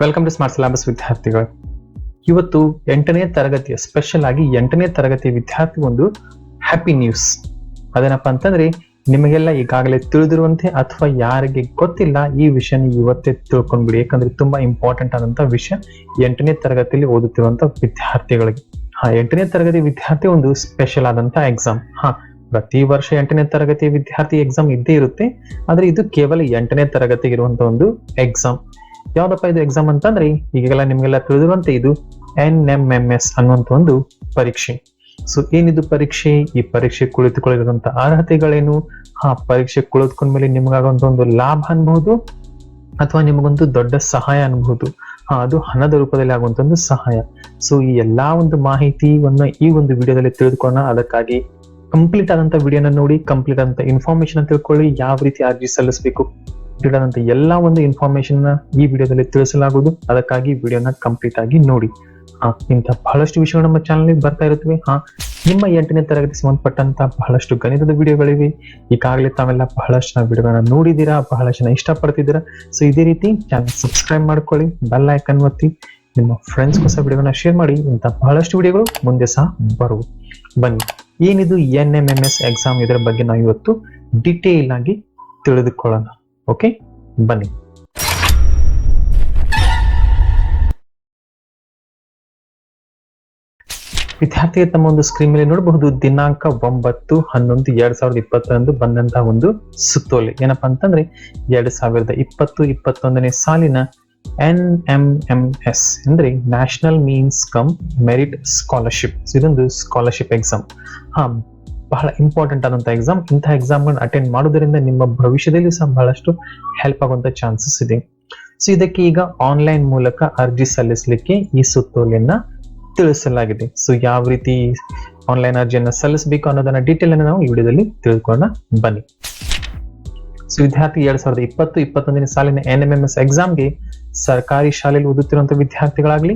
Welcome to smart syllabus ವಿದ್ಯಾರ್ಥಿಗಳು. ಇವತ್ತು ಎಂಟನೇ ತರಗತಿಯ ಸ್ಪೆಷಲ್ ಆಗಿ ಎಂಟನೇ ತರಗತಿಯ ವಿದ್ಯಾರ್ಥಿ ಒಂದು ಹ್ಯಾಪಿ ನ್ಯೂಸ್ ಅದೇನಪ್ಪ ಅಂತಂದ್ರೆ, ನಿಮಗೆಲ್ಲ ಈಗಾಗಲೇ ತಿಳಿದಿರುವಂತೆ ಅಥವಾ ಯಾರಿಗೆ ಗೊತ್ತಿಲ್ಲ, ಈ ವಿಷಯ ಇವತ್ತೇ ತಿಳ್ಕೊಂಡ್ಬಿಡಿ. ಯಾಕಂದ್ರೆ ತುಂಬಾ ಇಂಪಾರ್ಟೆಂಟ್ ಆದಂತ ವಿಷಯ ಎಂಟನೇ ತರಗತಿಯಲ್ಲಿ ಓದುತ್ತಿರುವಂತ ವಿದ್ಯಾರ್ಥಿಗಳಿಗೆ. ಹಾ, ಎಂಟನೇ ತರಗತಿ ವಿದ್ಯಾರ್ಥಿ ಒಂದು ಸ್ಪೆಷಲ್ ಆದಂತ ಎಕ್ಸಾಮ್ ಹಾ, ಪ್ರತಿ ವರ್ಷ ಎಂಟನೇ ತರಗತಿ ವಿದ್ಯಾರ್ಥಿ ಎಕ್ಸಾಮ್ ಇದ್ದೇ ಇರುತ್ತೆ. ಆದ್ರೆ ಇದು ಕೇವಲ ಎಂಟನೇ ತರಗತಿಗೆ ಇರುವಂತ ಒಂದು ಎಕ್ಸಾಮ್ ಯಾವ್ದಪ್ಪ ಇದು ಎಕ್ಸಾಮ್ ಅಂತಂದ್ರೆ, ಈಗೆಲ್ಲ ನಿಮ್ಗೆಲ್ಲ ತಿಳಿದಿರುವಂತೆ ಇದು ಎನ್ ಎಂ ಎಂ ಎಸ್ ಅನ್ನುವಂತ ಒಂದು ಪರೀಕ್ಷೆ. ಸೊ ಏನಿದು ಪರೀಕ್ಷೆ? ಈ ಪರೀಕ್ಷೆ ಕುಳಿತುಕೊಳ್ಳಿರುವಂತ ಅರ್ಹತೆಗಳೇನು? ಆ ಪರೀಕ್ಷೆ ಕುಳಿತುಕೊಂಡ ಮೇಲೆ ನಿಮ್ಗಾಗುವಂತ ಒಂದು ಲಾಭ ಅನ್ಬಹುದು, ಅಥವಾ ನಿಮಗೊಂದು ದೊಡ್ಡ ಸಹಾಯ ಅನ್ಬಹುದು? ಹಾ ಅದು ಹಣದ ರೂಪದಲ್ಲಿ ಆಗುವಂತ ಒಂದು ಸಹಾಯ. ಸೊ ಈ ಎಲ್ಲಾ ಒಂದು ಮಾಹಿತಿಯನ್ನ ಈ ಒಂದು ವಿಡಿಯೋದಲ್ಲಿ ತಿಳಿದುಕೊಳ್ಳೋಣ. ಅದಕ್ಕಾಗಿ ಕಂಪ್ಲೀಟ್ ಆದಂತ ವಿಡಿಯೋನ ನೋಡಿ ಕಂಪ್ಲೀಟ್ ಆದಂತ ಇನ್ಫಾರ್ಮೇಶನ್ ತಿಳ್ಕೊಳ್ಳಿ. ಯಾವ ರೀತಿ ಅರ್ಜಿ ಸಲ್ಲಿಸಬೇಕು? ಕಂಪ್ಲೀಟ್ ಎಲ್ಲ ಒಂದು ಇನ್ಫಾರ್ಮೇಶನ್ನ ಈ ವಿಡಿಯೋದಲ್ಲಿ ತಿಳಿಸಲಾಗುವುದು. ಅದಕ್ಕಾಗಿ ವಿಡಿಯೋನ ಕಂಪ್ಲೀಟ್ ಆಗಿ ನೋಡಿ. ಹಾ ಇಂಥ ಬಹಳಷ್ಟು ವಿಷಯಗಳು ನಮ್ಮ ಚಾನಲ್ ಬರ್ತಾ ಇರುತ್ತವೆ. ಹಾ ನಿಮ್ಮ ಎಂಟನೇ ತರಗತಿ ಸಂಬಂಧಪಟ್ಟಂತ ಬಹಳಷ್ಟು ಗಣಿತದ ವಿಡಿಯೋಗಳಿವೆ. ಈಗಾಗಲೇ ತಾವೆಲ್ಲ ಬಹಳಷ್ಟು ವಿಡಿಯೋಗಳನ್ನ ನೋಡಿದ್ದೀರಾ, ಬಹಳಷ್ಟು ಜನ ಇಷ್ಟಪಡ್ತಿದ್ದೀರಾ. ಸೊ ಇದೇ ರೀತಿ ಚಾನಲ್ ಸಬ್ಸ್ಕ್ರೈಬ್ ಮಾಡ್ಕೊಳ್ಳಿ ಬೆಲ್ ಐಕನ್ ಒತ್ತಿ, ನಿಮ್ಮ ಫ್ರೆಂಡ್ಸ್ ಹೊಸ ವಿಡಿಯೋಗಳನ್ನ ಶೇರ್ ಮಾಡಿ, ಇಂಥ ಬಹಳಷ್ಟು ವಿಡಿಯೋಗಳು ಮುಂದೆ ಸಹ ಬರುವು. ಬನ್ನಿ, ಏನಿದು N M M S exam ಇದರ ಬಗ್ಗೆ ನಾವು ಇವತ್ತು ಡಿಟೇಲ್ ಆಗಿ ತಿಳಿದುಕೊಳ್ಳೋಣ. ಓಕೆ? ಬನ್ನಿ. ವಿದ್ಯಾರ್ಥಿಗೆ ತಮ್ಮ ಒಂದು ಸ್ಕ್ರೀನ್ ಮೇಲೆ ನೋಡಬಹುದು, ದಿನಾಂಕ ಒಂಬತ್ತು, ಹನ್ನೊಂದು, ಎರಡ್ ಸಾವಿರದ ಇಪ್ಪತ್ತರಂದು ಬಂದಂತಹ ಒಂದು ಸುತ್ತೋಲೆ. ಏನಪ್ಪಾ ಅಂತಂದ್ರೆ, ಎರಡ್ ಸಾವಿರದ ಇಪ್ಪತ್ತು, ಇಪ್ಪತ್ತೊಂದನೇ ಸಾಲಿನ ಎನ್ ಎಂ ಎಂ ಎಸ್ ಅಂದ್ರೆ national means cum merit scholarship ಇದೊಂದು ಸ್ಕಾಲರ್ಶಿಪ್ ಎಕ್ಸಾಮ್ ಹಾ ಬಹಳ ಇಂಪಾರ್ಟೆಂಟ್ ಆದಂತ ಎಕ್ಸಾಮ್ ಇಂತಹ ಎಕ್ಸಾಮ್ಗಳನ್ನ ಅಟೆಂಡ್ ಮಾಡೋದ್ರಿಂದ ನಿಮ್ಮ ಭವಿಷ್ಯದಲ್ಲಿ ಸಹ ಬಹಳಷ್ಟು ಹೆಲ್ಪ್ ಆಗುವಂತ ಚಾನ್ಸಸ್ ಇದೆ. ಸೊ ಇದಕ್ಕೆ ಈಗ ಆನ್ಲೈನ್ ಮೂಲಕ ಅರ್ಜಿ ಸಲ್ಲಿಸಲಿಕ್ಕೆ ಈ ಸುತ್ತೋಲೆಯನ್ನ ತಿಳಿಸಲಾಗಿದೆ. ಸೊ ಯಾವ ರೀತಿ ಆನ್ಲೈನ್ ಅರ್ಜಿಯನ್ನು ಸಲ್ಲಿಸಬೇಕು ಅನ್ನೋದನ್ನ ಡೀಟೇಲ್ ಅನ್ನು ನಾವು ಈ ವಿಡಿಯೋದಲ್ಲಿ ತಿಳ್ಕೊಳ್ಳೋಣ ಬನ್ನಿ. ಸೊ ವಿದ್ಯಾರ್ಥಿ ಎರಡ್ ಸಾವಿರದ ಇಪ್ಪತ್ತು ಇಪ್ಪತ್ತೊಂದನೇ ಸಾಲಿನ ಎನ್ ಎಂ ಎಂ ಎಸ್ ಎಕ್ಸಾಮ್ಗೆ ಸರ್ಕಾರಿ ಶಾಲೆಯಲ್ಲಿ ಓದುತ್ತಿರುವಂತಹ ವಿದ್ಯಾರ್ಥಿಗಳಾಗ್ಲಿ,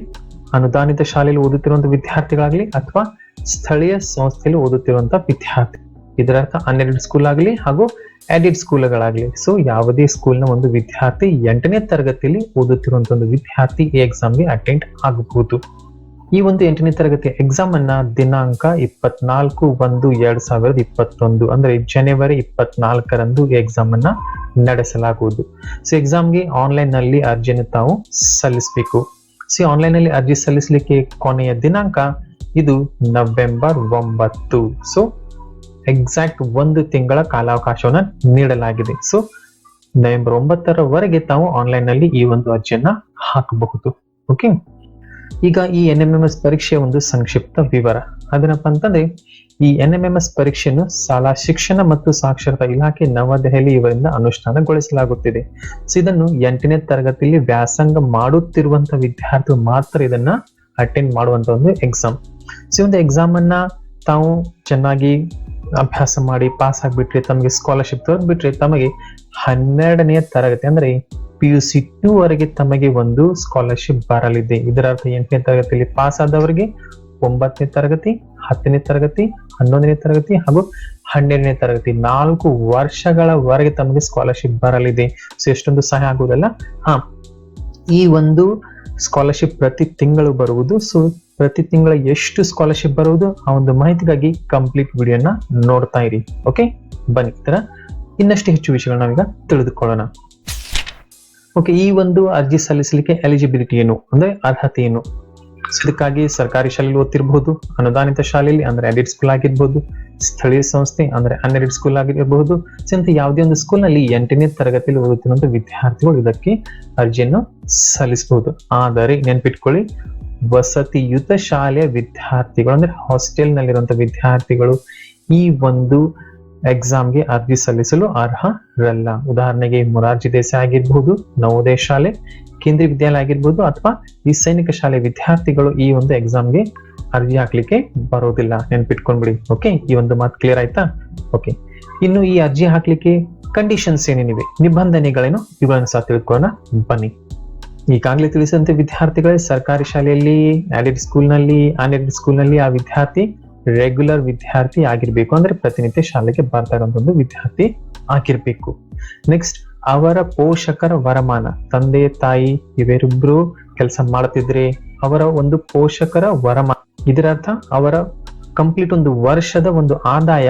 ಅನುದಾನಿತ ಶಾಲೆಯಲ್ಲಿ ಓದುತ್ತಿರುವಂತಹ ವಿದ್ಯಾರ್ಥಿಗಳಾಗ್ಲಿ ಅಥವಾ ಸ್ಥಳೀಯ ಸಂಸ್ಥೆಯಲ್ಲಿ ಓದುತ್ತಿರುವಂತಹ ವಿದ್ಯಾರ್ಥಿ. ಇದರರ್ಥ ಅನ್ಎಡೆಡ್ ಸ್ಕೂಲ್ ಆಗಲಿ ಹಾಗೂ ಎಡೆಡ್ ಸ್ಕೂಲ್ಗಳಾಗಲಿ ಸೊ ಯಾವುದೇ ಸ್ಕೂಲ್ನ ಒಂದು ವಿದ್ಯಾರ್ಥಿ ಎಂಟನೇ ತರಗತಿಯಲ್ಲಿ ಓದುತ್ತಿರುವಂತಹ ಒಂದು ವಿದ್ಯಾರ್ಥಿ ಈ ಎಕ್ಸಾಮ್ಗೆ ಅಟೆಂಡ್ ಆಗಬಹುದು. ಈ ಒಂದು ಎಂಟನೇ ತರಗತಿ ಎಕ್ಸಾಮ್ ಅನ್ನ ದಿನಾಂಕ ಇಪ್ಪತ್ನಾಲ್ಕು ಒಂದು ಎರಡ್ ಸಾವಿರದ ಇಪ್ಪತ್ತೊಂದು, ಅಂದ್ರೆ ಜನವರಿ ಇಪ್ಪತ್ನಾಲ್ಕರಂದು ಈ ಎಕ್ಸಾಮ್ ಅನ್ನ ನಡೆಸಲಾಗುವುದು. ಸೊ ಎಕ್ಸಾಮ್ಗೆ ಆನ್ಲೈನ್ನಲ್ಲಿ ಅರ್ಜಿಯನ್ನು ತಾವು ಸಲ್ಲಿಸಬೇಕು. ಸೊ ಆನ್ಲೈನ್ನಲ್ಲಿ ಅರ್ಜಿ ಸಲ್ಲಿಸಲಿಕ್ಕೆ ಕೊನೆಯ ದಿನಾಂಕ ಇದು ನವೆಂಬರ್ ಒಂಬತ್ತು. ಸೊ ಎಕ್ಸಾಕ್ಟ್ ಒಂದು ತಿಂಗಳ ಕಾಲಾವಕಾಶವನ್ನ ನೀಡಲಾಗಿದೆ. ಸೊ ನವೆಂಬರ್ ಒಂಬತ್ತರವರೆಗೆ ತಾವು ಆನ್ಲೈನ್ನಲ್ಲಿ ಈ ಒಂದು ಅರ್ಜಿಯನ್ನ ಹಾಕಬಹುದು. ಓಕೆ ಈಗ ಈ ಎನ್ ಎಂ ಎಂ ಎಸ್ ಪರೀಕ್ಷೆಯ ಒಂದು ಸಂಕ್ಷಿಪ್ತ ವಿವರ. ಅದೇನಪ್ಪ ಅಂತಂದ್ರೆ, ಈ ಎನ್ ಎಂ ಎಂ ಎಸ್ ಪರೀಕ್ಷೆಯನ್ನು ಶಾಲಾ ಶಿಕ್ಷಣ ಮತ್ತು ಸಾಕ್ಷರತಾ ಇಲಾಖೆ ನವದೆಹಲಿ ಇವರಿಂದ ಅನುಷ್ಠಾನಗೊಳಿಸಲಾಗುತ್ತಿದೆ. ಸೊ ಇದನ್ನು ಎಂಟನೇ ತರಗತಿಯಲ್ಲಿ ವ್ಯಾಸಂಗ ಮಾಡುತ್ತಿರುವಂತಹ ವಿದ್ಯಾರ್ಥಿಗಳು ಮಾತ್ರ ಇದನ್ನ ಅಟೆಂಡ್ ಮಾಡುವಂತ ಒಂದು ಎಕ್ಸಾಮ್ ಸೊ ಒಂದು ಎಕ್ಸಾಮ್ ಅನ್ನ ತಾವು ಚೆನ್ನಾಗಿ ಅಭ್ಯಾಸ ಮಾಡಿ ಪಾಸ್ ಆಗಿಬಿಟ್ರೆ ತಮಗೆ ಸ್ಕಾಲರ್ಶಿಪ್ ಬಿಟ್ರೆ ತಮಗೆ ಹನ್ನೆರಡನೇ ತರಗತಿ ಅಂದ್ರೆ ಪಿ ಯು ಸಿ ಟೂ ವರೆಗೆ ತಮಗೆ ಒಂದು ಸ್ಕಾಲರ್ಶಿಪ್ ಬರಲಿದೆ. ಇದರ ಅರ್ಥ ಎಂಟನೇ ತರಗತಿಯಲ್ಲಿ ಪಾಸ್ ಆದವರಿಗೆ ಒಂಬತ್ತನೇ ತರಗತಿ, ಹತ್ತನೇ ತರಗತಿ, ಹನ್ನೊಂದನೇ ತರಗತಿ ಹಾಗೂ ಹನ್ನೆರಡನೇ ತರಗತಿ. ನಾಲ್ಕು ವರ್ಷಗಳವರೆಗೆ ತಮಗೆ ಸ್ಕಾಲರ್ಶಿಪ್ ಬರಲಿದೆ. ಸೊ ಎಷ್ಟೊಂದು ಸಹಾಯ ಆಗುವುದಲ್ಲ? ಹಾ, ಈ ಒಂದು ಸ್ಕಾಲರ್ಶಿಪ್ ಪ್ರತಿ ತಿಂಗಳು ಬರುವುದು. ಸೊ ಪ್ರತಿ ತಿಂಗಳ ಎಷ್ಟು ಸ್ಕಾಲರ್ಶಿಪ್ ಬರುವುದು ಆ ಒಂದು ಮಾಹಿತಿಗಾಗಿ ಕಂಪ್ಲೀಟ್ ವಿಡಿಯೋನ ನೋಡ್ತಾ ಇರಿ. ಓಕೆ ಬನ್ನಿ. ತರ ಇನ್ನಷ್ಟು ಹೆಚ್ಚು ವಿಷಯಗಳನ್ನ ನಾವೀಗ ತಿಳಿದುಕೊಳ್ಳೋಣ. ಓಕೆ ಈ ಒಂದು ಅರ್ಜಿ ಸಲ್ಲಿಸಲಿಕ್ಕೆ ಎಲಿಜಿಬಿಲಿಟಿ ಏನು? ಅಂದ್ರೆ ಅರ್ಹತೆ ಏನು? ಇದಕ್ಕಾಗಿ ಸರ್ಕಾರಿ ಶಾಲೆಯಲ್ಲಿ ಓದ್ತಿರಬಹುದು, ಅನುದಾನಿತ ಶಾಲೆಯಲ್ಲಿ, ಅಂದ್ರೆ ಎಡಿಟ್ ಸ್ಕೂಲ್ ಆಗಿರ್ಬಹುದು ಸ್ಥಳೀಯ ಸಂಸ್ಥೆ, ಅಂದ್ರೆ ಅನ್ಎಡಿಟ್ ಸ್ಕೂಲ್ ಆಗಿರಬಹುದು ಅಂತ ಯಾವುದೇ ಒಂದು ಸ್ಕೂಲ್ನಲ್ಲಿ ಎಂಟನೇ ತರಗತಿಯಲ್ಲಿ ಓದುತ್ತಿರುವಂತಹ ವಿದ್ಯಾರ್ಥಿಗಳು ಇದಕ್ಕೆ ಅರ್ಜಿಯನ್ನು ಸಲ್ಲಿಸಬಹುದು. ಆದರೆ ನೆನ್ಪಿಟ್ಕೊಳ್ಳಿ ವಸತಿಯುತ ಶಾಲೆಯ ವಿದ್ಯಾರ್ಥಿಗಳು, ಅಂದ್ರೆ ಹಾಸ್ಟೆಲ್ ನಲ್ಲಿರುವಂತಹ ವಿದ್ಯಾರ್ಥಿಗಳು ಈ ಒಂದು ಎಕ್ಸಾಮ್ಗೆ ಅರ್ಜಿ ಸಲ್ಲಿಸಲು ಅರ್ಹರಲ್ಲ. ಉದಾಹರಣೆಗೆ ಮುರಾರ್ಜಿ ದೇಸಾಯಿ ಆಗಿರ್ಬಹುದು ನವೋದಯ ಶಾಲೆ, ಕೇಂದ್ರೀಯ ವಿದ್ಯಾಲಯ ಆಗಿರ್ಬಹುದು ಅಥವಾ ಈ ಸೈನಿಕ ಶಾಲೆ ವಿದ್ಯಾರ್ಥಿಗಳು ಈ ಒಂದು ಎಕ್ಸಾಮ್ಗೆ ಅರ್ಜಿ ಹಾಕ್ಲಿಕ್ಕೆ ಬರೋದಿಲ್ಲ. ನೆನ್ಪಿಟ್ಕೊಂಡ್ಬಿಡಿ ಓಕೆ ಈ ಒಂದು ಮಾತು ಕ್ಲಿಯರ್ ಆಯ್ತಾ? ಓಕೆ ಇನ್ನು ಈ ಅರ್ಜಿ ಹಾಕ್ಲಿಕ್ಕೆ ಕಂಡೀಷನ್ಸ್ ಏನೇನಿವೆ? ನಿಬಂಧನೆಗಳೇನು? ಇವುಗಳನ್ನು ಸಹ ತಿಳ್ಕೊಳ್ಳೋಣ ಬನ್ನಿ. ಈಗಾಗಲೇ ತಿಳಿಸಿದಂತೆ ವಿದ್ಯಾರ್ಥಿಗಳೇ ಸರ್ಕಾರಿ ಶಾಲೆಯಲ್ಲಿ ಆಡೆಡ್ ಸ್ಕೂಲ್ನಲ್ಲಿ ಆನೆಡ್ ಸ್ಕೂಲ್ನಲ್ಲಿ ಆ ವಿದ್ಯಾರ್ಥಿ ರೆಗ್ಯುಲರ್ ವಿದ್ಯಾರ್ಥಿ ಆಗಿರ್ಬೇಕು. ಅಂದ್ರೆ ಪ್ರತಿನಿತ್ಯ ಶಾಲೆಗೆ ಒಂದು ವಿದ್ಯಾರ್ಥಿ ಆಗಿರ್ಬೇಕು. ನೆಕ್ಸ್ಟ್ ಅವರ ಪೋಷಕರ ವರಮಾನ. ತಂದೆ, ತಾಯಿ, ಇವರಿಬ್ರು ಕೆಲಸ ಮಾಡ್ತಿದ್ರೆ ಅವರ ಒಂದು ಪೋಷಕರ ವರಮಾನ. ಇದರರ್ಥ ಅವರ ಕಂಪ್ಲೀಟ್ ಒಂದು ವರ್ಷದ ಒಂದು ಆದಾಯ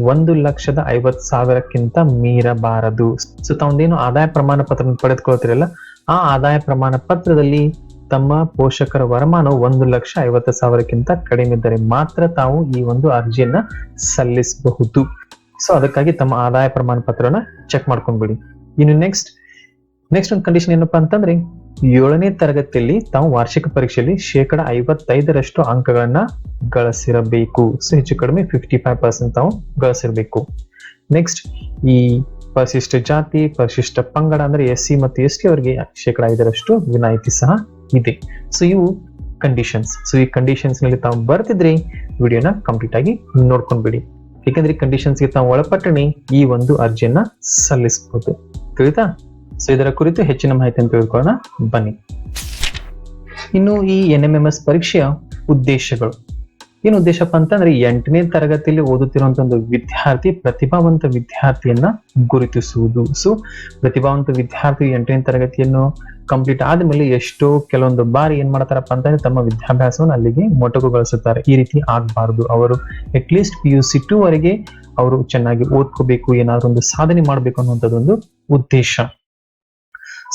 ಒಂದು ಲಕ್ಷದ ಐವತ್ ಸಾವಿರಕ್ಕಿಂತ ಮೀರಬಾರದು. ಸೊ ತಾವೊಂದೇನು ಆದಾಯ ಪ್ರಮಾಣ ಪತ್ರ ಪಡೆದುಕೊಳ್ತಿರಲ್ಲ ಆ ಆದಾಯ ಪ್ರಮಾಣ ಪತ್ರದಲ್ಲಿ ತಮ್ಮ ಪೋಷಕರ ವರಮಾನ ಒಂದು ಲಕ್ಷ ಐವತ್ತು ಸಾವಿರಕ್ಕಿಂತ ಕಡಿಮೆ ಇದ್ದರೆ ಮಾತ್ರ ತಾವು ಈ ಒಂದು ಅರ್ಜಿಯನ್ನ ಸಲ್ಲಿಸಬಹುದು. ಸೊ ಅದಕ್ಕಾಗಿ ತಮ್ಮ ಆದಾಯ ಪ್ರಮಾಣ ಪತ್ರವನ್ನ ಚೆಕ್ ಮಾಡ್ಕೊಂಡ್ಬಿಡಿ. ಇನ್ನು ನೆಕ್ಸ್ಟ್ ನೆಕ್ಸ್ಟ್ ಒಂದು ಕಂಡೀಷನ್ ಏನಪ್ಪಾ ಅಂತಂದ್ರೆ, ಏಳನೇ ತರಗತಿಯಲ್ಲಿ ತಾವು ವಾರ್ಷಿಕ ಪರೀಕ್ಷೆಯಲ್ಲಿ ಶೇಕಡ ಐವತ್ತೈದರಷ್ಟು ಅಂಕಗಳನ್ನ ಗಳಿಸಿರಬೇಕು. ಸೊ ಹೆಚ್ಚು ಕಡಿಮೆ ಫಿಫ್ಟಿ ಫೈವ್ ಪರ್ಸೆಂಟ್ ತಾವು ಗಳಿಸಿರಬೇಕು. ನೆಕ್ಸ್ಟ್ ಈ ಪರಿಶಿಷ್ಟ ಜಾತಿ, ಪರಿಶಿಷ್ಟ ಪಂಗಡ ಅಂದ್ರೆ ಎಸ್, ಸಿ ಮತ್ತು ಎಸ್, ಟಿ ಅವರಿಗೆ ಶೇಕಡ ಐದರಷ್ಟು ವಿನಾಯಿತಿ ಸಹ ಇದೆ. ಸೊ ಇವು ಕಂಡೀಷನ್ಸ್ ಸೊ ಈ ಕಂಡೀಷನ್ಸ್ನಲ್ಲಿ ತಾವು ಬರ್ತಿದ್ರಿ ವಿಡಿಯೋನ ಕಂಪ್ಲೀಟ್ ಆಗಿ ನೋಡ್ಕೊಂಡ್ಬಿಡಿ. ಯಾಕಂದ್ರೆ ಈ ಕಂಡೀಷನ್ಸ್ಗೆ ತಾವು ಒಳಪಟ್ಟಣೆ ಈ ಒಂದು ಅರ್ಜಿಯನ್ನ ಸಲ್ಲಿಸಬಹುದು ತಿಳಿತಾ? ಸೊ ಇದರ ಕುರಿತು ಹೆಚ್ಚಿನ ಮಾಹಿತಿಯನ್ನು ತಿಳ್ಕೊಳ್ಳೋಣ. ಬನ್ನಿ. ಇನ್ನು ಈ ಎನ್ ಎಂ ಎಂ ಎಸ್ ಪರೀಕ್ಷೆಯ ಉದ್ದೇಶಗಳು. ಏನು ಉದ್ದೇಶಪ್ಪ ಅಂತಂದ್ರೆ ಎಂಟನೇ ತರಗತಿಯಲ್ಲಿ ಓದುತ್ತಿರುವಂತ ಒಂದು ವಿದ್ಯಾರ್ಥಿ, ಪ್ರತಿಭಾವಂತ ವಿದ್ಯಾರ್ಥಿಯನ್ನ ಗುರುತಿಸುವುದು. ಸೊ ಪ್ರತಿಭಾವಂತ ವಿದ್ಯಾರ್ಥಿ ಎಂಟನೇ ತರಗತಿಯನ್ನು ಕಂಪ್ಲೀಟ್ ಆದ್ಮೇಲೆ ಎಷ್ಟೋ ಕೆಲವೊಂದು ಬಾರಿ ಏನ್ ಮಾಡ್ತಾರಪ್ಪ ಅಂತಂದ್ರೆ ತಮ್ಮ ವಿದ್ಯಾಭ್ಯಾಸವನ್ನು ಅಲ್ಲಿಗೆ ಮೊಟಕುಗೊಳಿಸುತ್ತಾರೆ ಈ ರೀತಿ ಆಗ್ಬಾರ್ದು. ಅವರು at least P U C two ವರೆಗೆ ಅವರು ಚೆನ್ನಾಗಿ ಓದ್ಕೋಬೇಕು, ಏನಾದ್ರು ಒಂದು ಸಾಧನೆ ಮಾಡಬೇಕು ಅನ್ನುವಂಥದ್ದೊಂದು ಉದ್ದೇಶ.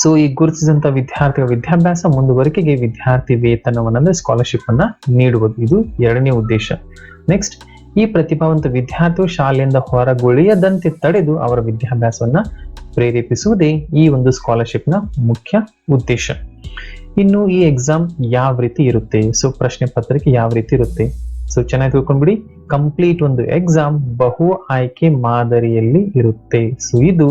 ಸೊ ಈ ಗುರುತಿಸಿದಂತ ವಿದ್ಯಾರ್ಥಿಗಳ ವಿದ್ಯಾಭ್ಯಾಸ, ಮುಂದುವರಿಕೆಗೆ ವಿದ್ಯಾರ್ಥಿ ವೇತನವನ್ನ ಅಂದ್ರೆ ಸ್ಕಾಲರ್ಶಿಪ್ ಅನ್ನ ನೀಡುವುದು ಇದು ಎರಡನೇ ಉದ್ದೇಶ. ನೆಕ್ಸ್ಟ್ ಈ ಪ್ರತಿಭಾವಂತ ವಿದ್ಯಾರ್ಥಿಯು ಶಾಲೆಯಿಂದ ಹೊರಗುಳಿಯದಂತೆ ತಡೆದು ಅವರ ವಿದ್ಯಾಭ್ಯಾಸವನ್ನ ಪ್ರೇರೇಪಿಸುವುದೇ ಈ ಒಂದು ಸ್ಕಾಲರ್ಶಿಪ್ನ ಮುಖ್ಯ ಉದ್ದೇಶ. ಇನ್ನು ಈ ಎಕ್ಸಾಮ್ ಯಾವ ರೀತಿ ಇರುತ್ತೆ? ಸೊ ಪ್ರಶ್ನೆ ಪತ್ರಿಕೆ ಯಾವ ರೀತಿ ಇರುತ್ತೆ? ಸೊ ಚೆನ್ನಾಗಿ ತಿಳ್ಕೊಂಡ್ಬಿಡಿ. ಕಂಪ್ಲೀಟ್ ಒಂದು ಎಕ್ಸಾಮ್ ಬಹು ಆಯ್ಕೆ ಮಾದರಿಯಲ್ಲಿ ಇರುತ್ತೆ. ಸೊ ಇದು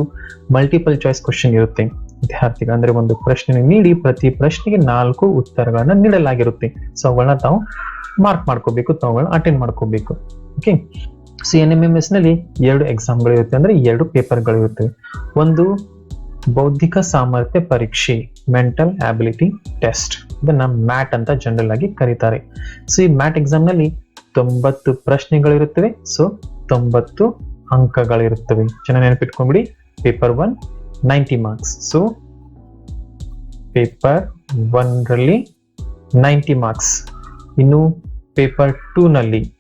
ಮಲ್ಟಿಪಲ್ ಚಾಯ್ಸ್ ಕ್ವಶನ್ ಇರುತ್ತೆ. ವಿದ್ಯಾರ್ಥಿಗಳು ಅಂದ್ರೆ ಒಂದು ಪ್ರಶ್ನೆ ನೀಡಿ, ಪ್ರತಿ ಪ್ರಶ್ನೆಗೆ ನಾಲ್ಕು ಉತ್ತರಗಳನ್ನ ನೀಡಲಾಗಿರುತ್ತೆ. ಸೊ ಅವುಗಳನ್ನ ತಾವು ಮಾರ್ಕ್ ಮಾಡ್ಕೋಬೇಕು ತಾವುಗಳನ್ನ ಅಟೆಂಡ್ ಮಾಡ್ಕೋಬೇಕು. Okay C N M M ಎಸ್ನಲ್ಲಿ ಎರಡು ಎಕ್ಸಾಮ್ಗಳು ಇರುತ್ತೆ ಅಂದ್ರೆ ಎರಡು ಪೇಪರ್ಗಳು ಇರುತ್ತೆ ಒಂದು ಬೌದ್ಧಿಕ ಸಾಮರ್ಥ್ಯ ಪರೀಕ್ಷೆ ಮೆಂಟಲ್ ಆಬಿಲಿಟಿ ಟೆಸ್ಟ್ ಇದನ್ನ ಮ್ಯಾಟ್ ಅಂತ ಜನರಲ್ ಆಗಿ ಕರೀತಾರೆ. ಸೊ ಈ ಮ್ಯಾಟ್ ಎಕ್ಸಾಮ್ನಲ್ಲಿ ತೊಂಬತ್ತು ಪ್ರಶ್ನೆಗಳಿರುತ್ತವೆ. ಸೊ ತೊಂಬತ್ತು ಅಂಕಗಳಿರುತ್ತವೆ. ಚೆನ್ನಾಗಿ ನೆನಪಿಟ್ಕೊಂಡ್ಬಿಡಿ paper one ninety marks. So paper one ರಲ್ಲಿ ನೈಂಟಿ ಮಾರ್ಕ್ಸ್. ಇನ್ನು ಪೇಪರ್ ಟೂ ನಲ್ಲಿ.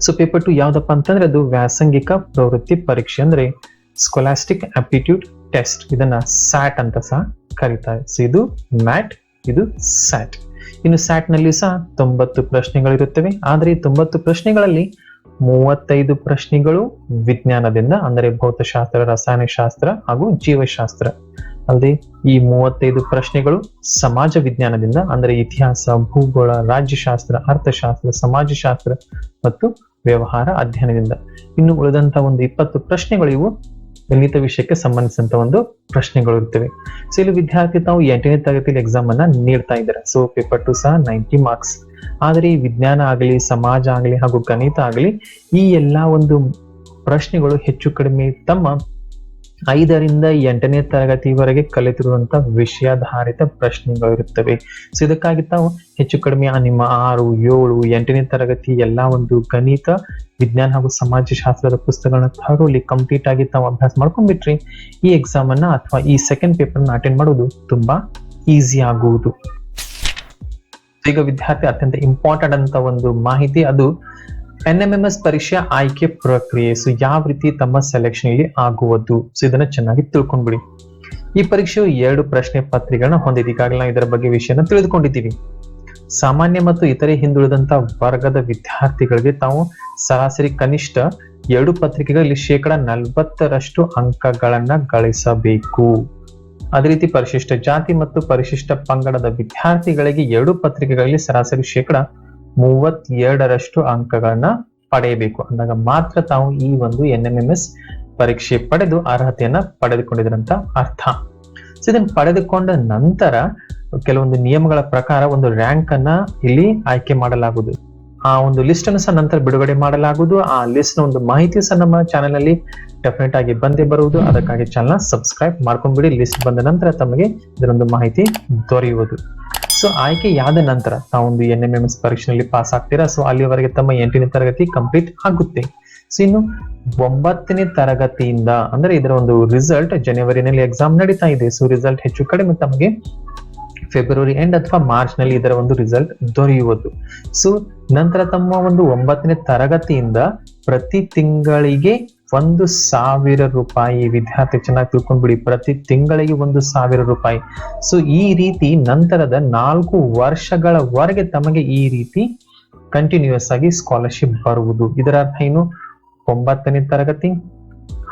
ಸೊ ಪೇಪರ್ ಟು ಯಾವ್ದಪ್ಪ ಅಂತಂದ್ರೆ ಅದು ವ್ಯಾಸಂಗಿಕ ಪ್ರವೃತ್ತಿ ಪರೀಕ್ಷೆ ಅಂದ್ರೆ ಸ್ಕೊಲಾಸ್ಟಿಕ್ ಆಪ್ಟಿಟ್ಯೂಡ್ ಟೆಸ್ಟ್ ಇದನ್ನ ಸ್ಯಾಟ್ ಅಂತ ಸಹ ಕರೀತಾರೆ ಸೊ ಇದು ಮ್ಯಾಟ್ ಇದು ಸ್ಯಾಟ್ ಇನ್ನು ಸ್ಯಾಟ್ನಲ್ಲಿ ಸಹ ತೊಂಬತ್ತು ಪ್ರಶ್ನೆಗಳಿರುತ್ತವೆ. ಆದ್ರೆ ಈ ತೊಂಬತ್ತು ಪ್ರಶ್ನೆಗಳಲ್ಲಿ ಮೂವತ್ತೈದು ಪ್ರಶ್ನೆಗಳು ವಿಜ್ಞಾನದಿಂದ, ಅಂದರೆ ಭೌತಶಾಸ್ತ್ರ, ರಸಾಯನಶಾಸ್ತ್ರ ಹಾಗೂ ಜೀವಶಾಸ್ತ್ರ. ಅಲ್ಲದೆ ಈ ಮೂವತ್ತೈದು ಪ್ರಶ್ನೆಗಳು ಸಮಾಜ ವಿಜ್ಞಾನದಿಂದ, ಅಂದರೆ ಇತಿಹಾಸ, ಭೂಗೋಳ, ರಾಜ್ಯಶಾಸ್ತ್ರ, ಅರ್ಥಶಾಸ್ತ್ರ, ಸಮಾಜಶಾಸ್ತ್ರ ಮತ್ತು ವ್ಯವಹಾರ ಅಧ್ಯಯನದಿಂದ. ಇನ್ನು ಉಳಿದಂತ ಒಂದು ಇಪ್ಪತ್ತು ಪ್ರಶ್ನೆಗಳು ಇವು. ಗಣಿತ ವಿಷಯಕ್ಕೆ ಸಂಬಂಧಿಸಿದಂತ ಒಂದು ಪ್ರಶ್ನೆಗಳು ಇರ್ತವೆ. ಸೊ ಇಲ್ಲಿ ವಿದ್ಯಾರ್ಥಿ ತಾವು ಎಂಟನೇ ತರಗತಿಯಲ್ಲಿ ಎಕ್ಸಾಮ್ ಅನ್ನ ನೀಡ್ತಾ ಇದ್ದಾರೆ. ಸೊ ಪೇಪರ್ ಟು ಸಹ ನೈಂಟಿ ಮಾರ್ಕ್ಸ್ ಆದರೆ ಈ ವಿಜ್ಞಾನ ಆಗಲಿ, ಸಮಾಜ ಆಗಲಿ ಹಾಗೂ ಗಣಿತ ಆಗಲಿ ಈ ಎಲ್ಲಾ ಒಂದು ಪ್ರಶ್ನೆಗಳು ಹೆಚ್ಚು ಕಡಿಮೆ ತಮ್ಮ ಐದರಿಂದ ಎಂಟನೇ ತರಗತಿವರೆಗೆ ಕಲಿತಿರುವಂತ ವಿಷಯಾಧಾರಿತ ಪ್ರಶ್ನೆಗಳು ಇರುತ್ತವೆ. ಸೊ ಇದಕ್ಕಾಗಿ ತಾವು ಹೆಚ್ಚು ಕಡಿಮೆ ನಿಮ್ಮ ಆರು, ಏಳು, ಎಂಟನೇ ತರಗತಿ ಎಲ್ಲಾ ಒಂದು ಗಣಿತ, ವಿಜ್ಞಾನ ಹಾಗೂ ಸಮಾಜಶಾಸ್ತ್ರದ ಪುಸ್ತಕಗಳನ್ನ ಥರೋಲಿ ಕಂಪ್ಲೀಟ್ ಆಗಿ ತಾವು ಅಭ್ಯಾಸ ಮಾಡ್ಕೊಂಡ್ಬಿಟ್ರಿ ಈ ಎಕ್ಸಾಮ್ ಅನ್ನ ಅಥವಾ ಈ ಸೆಕೆಂಡ್ ಪೇಪರ್ನ ಅಟೆಂಡ್ ಮಾಡೋದು ತುಂಬಾ ಈಸಿ ಆಗುವುದು. ಈಗ ವಿದ್ಯಾರ್ಥಿ ಅತ್ಯಂತ ಇಂಪಾರ್ಟೆಂಟ್ ಅಂತ ಒಂದು ಮಾಹಿತಿ ಅದು ಎನ್ ಎಂ ಎಂ ಎಸ್ ಪರೀಕ್ಷೆ ಆಯ್ಕೆ ಪ್ರಕ್ರಿಯೆ. ಸೊ ಯಾವ ರೀತಿ ತಮ್ಮ ಸೆಲೆಕ್ಷನ್ ಇಲ್ಲಿ ಆಗುವುದು? ಸೊ ಇದನ್ನ ಚೆನ್ನಾಗಿ ತಿಳ್ಕೊಂಡ್ಬಿಡಿ. ಈ ಪರೀಕ್ಷೆಯು ಎರಡು ಪ್ರಶ್ನೆ ಪತ್ರಿಕೆಗಳನ್ನ ಹೊಂದಿದೆ. ಈಗಾಗಲೇ ನಾವು ಇದರ ಬಗ್ಗೆ ವಿಷಯನ ತಿಳಿದುಕೊಂಡಿದ್ದೀವಿ. ಸಾಮಾನ್ಯ ಮತ್ತು ಇತರೆ ಹಿಂದುಳಿದಂತ ವರ್ಗದ ವಿದ್ಯಾರ್ಥಿಗಳಿಗೆ ತಾವು ಸರಾಸರಿ ಕನಿಷ್ಠ ಎರಡು ಪತ್ರಿಕೆಗಳಲ್ಲಿ ಶೇಕಡ ನಲವತ್ತರಷ್ಟು ಅಂಕಗಳನ್ನ ಗಳಿಸಬೇಕು. ಅದೇ ರೀತಿ ಪರಿಶಿಷ್ಟ ಜಾತಿ ಮತ್ತು ಪರಿಶಿಷ್ಟ ಪಂಗಡದ ವಿದ್ಯಾರ್ಥಿಗಳಿಗೆ ಎರಡು ಪತ್ರಿಕೆಗಳಲ್ಲಿ ಸರಾಸರಿ ಶೇಕಡ ಮೂವತ್ತೆರಡರಷ್ಟು ಅಂಕಗಳನ್ನ ಪಡೆಯಬೇಕು. ಅಂದಾಗ ಮಾತ್ರ ತಾವು ಈ ಒಂದು ಎನ್ ಎಂ ಪರೀಕ್ಷೆ ಪಡೆದು ಅರ್ಹತೆಯನ್ನ ಪಡೆದುಕೊಂಡಿದ್ರಂತ ಅರ್ಥ. ಸೊ ಇದನ್ನು ಪಡೆದುಕೊಂಡ ನಂತರ ಕೆಲವೊಂದು ನಿಯಮಗಳ ಪ್ರಕಾರ ಒಂದು ರ್ಯಾಂಕ್ ಅನ್ನ ಇಲ್ಲಿ ಆಯ್ಕೆ ಮಾಡಲಾಗುವುದು. ಆ ಒಂದು ಲಿಸ್ಟ್ ಅನ್ನು ಸಹ ನಂತರ ಬಿಡುಗಡೆ ಮಾಡಲಾಗುವುದು. ಆ ಲಿಸ್ಟ್ನ ಒಂದು ಮಾಹಿತಿ ಸಹ ನಮ್ಮ ಚಾನೆಲ್ ಅಲ್ಲಿ ಡೆಫಿನೆಟ್ ಆಗಿ ಬಂದೇ ಬರುವುದು. ಅದಕ್ಕಾಗಿ ಚಾನಲ್ ಸಬ್ಸ್ಕ್ರೈಬ್ ಮಾಡ್ಕೊಂಡ್ಬಿಡಿ. ಲಿಸ್ಟ್ ಬಂದ ನಂತರ ತಮಗೆ ಇದರೊಂದು ಮಾಹಿತಿ ದೊರೆಯುವುದು. ಸೊ ಆಯ್ಕೆ ಯಾದ ನಂತರ ತಾವೊಂದು ಎನ್ ಎಂ ಎಂ ಎಸ್ ಪರೀಕ್ಷೆಯಲ್ಲಿ ಪಾಸ್ ಆಗ್ತೀರಾ? ಸೊ ಅಲ್ಲಿವರೆಗೆ ತಮ್ಮ ಎಂಟನೇ ತರಗತಿ ಕಂಪ್ಲೀಟ್ ಆಗುತ್ತೆ. ಸೊ ಇನ್ನು ಒಂಬತ್ತನೇ ತರಗತಿಯಿಂದ, ಅಂದ್ರೆ ಇದರ ಒಂದು ರಿಸಲ್ಟ್ ಜನವರಿನಲ್ಲಿ ಎಕ್ಸಾಮ್ ನಡೀತಾ ಇದೆ. ಸೊ ರಿಸಲ್ಟ್ ಹೆಚ್ಚು ಕಡಿಮೆ ತಮಗೆ ಫೆಬ್ರವರಿ ಎಂಡ್ ಅಥವಾ ಮಾರ್ಚ್ನಲ್ಲಿ ಇದರ ಒಂದು ರಿಸಲ್ಟ್ ದೊರೆಯುವುದು. ಸೊ ನಂತರ ತಮ್ಮ ಒಂದು ಒಂಬತ್ತನೇ ತರಗತಿಯಿಂದ ಪ್ರತಿ ತಿಂಗಳಿಗೆ ಒಂದು ಸಾವಿರ ರೂಪಾಯಿ ವಿದ್ಯಾರ್ಥಿ ಚೆನ್ನಾಗಿ ತಿಳ್ಕೊಂಡ್ಬಿಡಿ. ಪ್ರತಿ ತಿಂಗಳಿಗೆ ಒಂದು ಸಾವಿರ ರೂಪಾಯಿ. ಸೊ ಈ ರೀತಿ ನಂತರದ ನಾಲ್ಕು ವರ್ಷಗಳವರೆಗೆ ತಮಗೆ ಈ ರೀತಿ ಕಂಟಿನ್ಯೂಸ್ ಆಗಿ ಸ್ಕಾಲರ್ಶಿಪ್ ಬರುವುದು. ಇದರ ಅರ್ಥ ಏನು? ಒಂಬತ್ತನೇ ತರಗತಿ,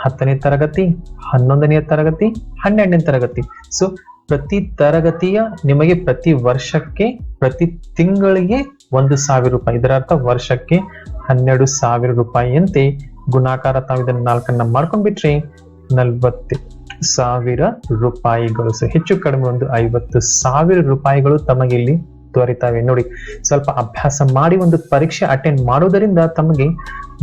ಹತ್ತನೇ ತರಗತಿ, ಹನ್ನೊಂದನೇ ತರಗತಿ, ಹನ್ನೆರಡನೇ ತರಗತಿ. ಸೊ ಪ್ರತಿ ತರಗತಿಯ ನಿಮಗೆ ಪ್ರತಿ ವರ್ಷಕ್ಕೆ, ಪ್ರತಿ ತಿಂಗಳಿಗೆ ಒಂದು ಸಾವಿರ ರೂಪಾಯಿ. ಇದರ ಅರ್ಥ ವರ್ಷಕ್ಕೆ ಹನ್ನೆರಡು ಸಾವಿರ ರೂಪಾಯಿಯಂತೆ ಗುಣಾಕಾರ ತಾವು ಇದನ್ನು ನಾಲ್ಕನ್ನ ಮಾಡ್ಕೊಂಡ್ಬಿಟ್ರೆ ನಲ್ವತ್ತು ಸಾವಿರ ರೂಪಾಯಿಗಳು. ಸೊ, ಹೆಚ್ಚು ಕಡಿಮೆ ಒಂದು ಐವತ್ತು ಸಾವಿರ ರೂಪಾಯಿಗಳು ತಮಗೆ ಇಲ್ಲಿ ದೊರೆತಾವೆ ನೋಡಿ, ಸ್ವಲ್ಪ ಅಭ್ಯಾಸ ಮಾಡಿ ಒಂದು ಪರೀಕ್ಷೆ ಅಟೆಂಡ್ ಮಾಡೋದರಿಂದ ತಮಗೆ